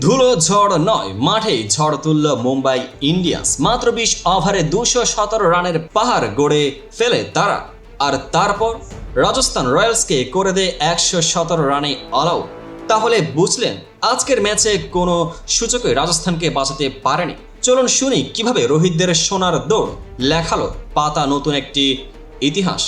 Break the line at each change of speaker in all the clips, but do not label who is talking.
ধুলো, ঝড় নয়, মাঠে ঝড় তুলল মুম্বাই ইন্ডিয়ান্স। মাত্র বিশ ওভারে দুশো সতেরো রানের পাহাড় গড়ে ফেলে তারা। আর তারপর রাজস্থান রয়্যালসকে করে দেয় একশো সতেরো রানে অলআউট। তাহলে বুঝলেন, আজকের ম্যাচে কোনো সূচকে রাজস্থানকে বাঁচাতে পারেনি। চলুন শুনি কীভাবে রোহিতদের সোনার দৌড় লেখালো পাতা নতুন একটি ইতিহাস।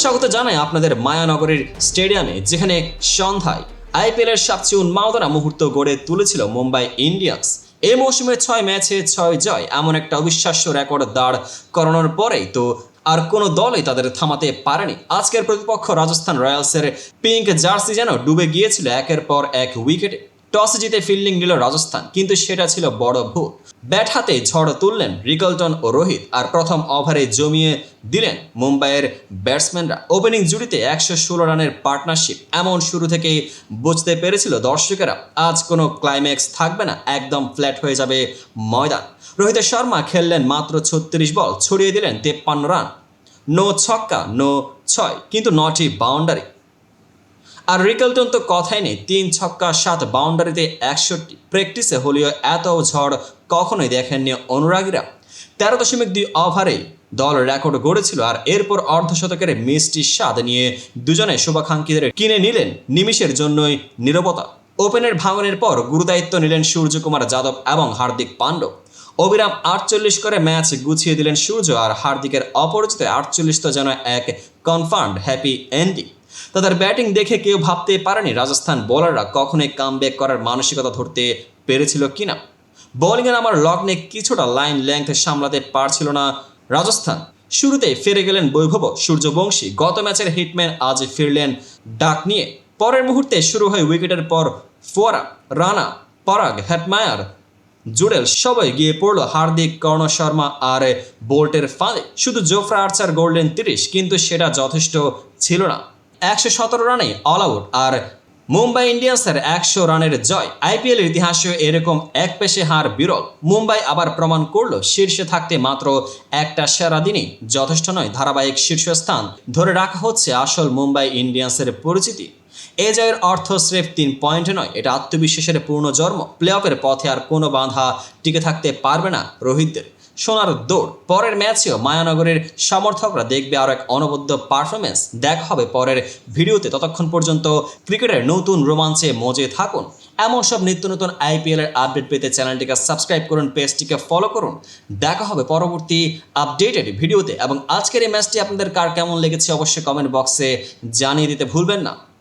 স্বাগত জানাই আপনাদের মায়ানগরের স্টেডিয়ামে, যেখানে সন্ধ্যায় আইপিএলের সবচেয়ে উন্মাদনা মুহূর্ত গড়ে তুলেছিল মুম্বাই ইন্ডিয়ান্স। এই মৌসুমে ছয় ম্যাচে ছয় জয়, এমন একটা অবিশ্বাস্য রেকর্ড দাঁড় করানোর পরেই তো আর কোনো দলই তাদের থামাতে পারেনি। আজকের প্রতিপক্ষ রাজস্থান রয়্যালসের পিঙ্ক জার্সি যেন ডুবে গিয়েছিল একের পর এক উইকেটে। টস জিতে ফিল্ডিং নিল রাজস্থান, কিন্তু সেটা ছিল বড় ভুল। ব্যাট হাতে ঝড় তুললেন রিকলটন ও রোহিত আর প্রথম ওভারে জমিয়ে দিলেন মুম্বাইয়ের ব্যাটসম্যানরা। ওপেনিং জুটিতে একশো ষোলো রানের পার্টনারশিপ, এমন শুরু থেকেই বুঝতে পেরেছিল দর্শকেরা, আজ কোনো ক্লাইম্যাক্স থাকবে না, একদম ফ্ল্যাট হয়ে যাবে ময়দান। রোহিত শর্মা খেললেন মাত্র ছত্রিশ বল, ছড়িয়ে দিলেন তেপ্পান্ন রান। নো ছক্কা, নো ছয়, কিন্তু নটি বাউন্ডারি আর রিকেলটন তো কথাই নেই, তিন ছক্কা, সাত বাউন্ডারিতে একষট্টি। প্র্যাকটিসে হলেও এত ঝড় কখনোই দেখেননি অনুরাগীরা। তেরো দশমিক দুই ওভারেই দল রেকর্ড গড়েছিল আর এরপর অর্ধশতকের মিষ্টি স্বাদ নিয়ে দুজনে শুভাকাঙ্ক্ষীদের কিনে নিলেন নিমিষের জন্যই নিরবতা। ওপেনের ভাঙনের পর গুরুদায়িত্ব নিলেন সূর্যকুমার যাদব এবং হার্দিক পাণ্ডব অবিরাম আটচল্লিশ করে ম্যাচ গুছিয়ে দিলেন সূর্য আর হার্দিকের অপরিচিত আটচল্লিশ তো যেন এক কনফার্মড হ্যাপি এন্ডিং তাদের ব্যাটিং দেখে কেউ ভাবতে পারেনি রাজস্থান বোলাররা কখনোই কামব্যাক করার মানসিকতা ধরতে পেরেছিল কিনা। বোলিংয়ে আমার লগ্নে কিছুটা লাইন লেংথ সামলাতে পারছিল না রাজস্থান। শুরুতেই ফিরে গেলেন বৈভব, সূর্যবংশী। গত ম্যাচের হিটম্যান আজ ফিরলেন ডাক নিয়ে। পরের মুহূর্তে শুরু হয় উইকেটের পর ফোয়ারা, রানা, পরাগ হ্যাটমায়ার জুডেল সবাই গিয়ে পড়ল হার্দিক, কর্ণ শর্মা আর বোল্টের ফাঁদে। শুধু জোফরা আর্চার, গোল্ডেন তিরিশ, কিন্তু সেটা যথেষ্ট ছিল না। একশো সতেরো রানে অল আউট আর মুম্বাই ইন্ডিয়ান্সের একশো রানের জয়। আইপিএলের ইতিহাসে এরকম এক পেশে হার বিরল। মুম্বাই আবার প্রমাণ করল, শীর্ষে থাকতে মাত্র একটা সেরা দিনই যথেষ্ট নয় ধারাবাহিক শীর্ষস্থান। ধরে রাখা হচ্ছে আসল মুম্বাই ইন্ডিয়ান্সের পরিচিতি। এ জয়ের অর্থ স্রেফ তিন পয়েন্ট নয়, এটা আত্মবিশ্বাসের পূর্ণ জন্ম। প্লে অফের পথে আর কোনো বাধা টিকে থাকতে পারবে না রোহিতদের। সোনার দৌড়। পরের ম্যাচেও মায়ানগরের সমর্থকরা দেখবে আরও এক অনবদ্য পারফরমেন্স দেখা হবে পরের ভিডিওতে। ততক্ষণ পর্যন্ত ক্রিকেটের নতুন রোমাঞ্চে মজে থাকুন। এমন সব নিত্য নতুন আইপিএলের আপডেট পেতে চ্যানেলটিকে সাবস্ক্রাইব করুন, পেজটিকে ফলো করুন। দেখা হবে পরবর্তী আপডেটেড ভিডিওতে। এবং আজকের এই ম্যাচটি আপনাদের কার কেমন লেগেছে অবশ্যই কমেন্ট বক্সে জানিয়ে দিতে ভুলবেন না।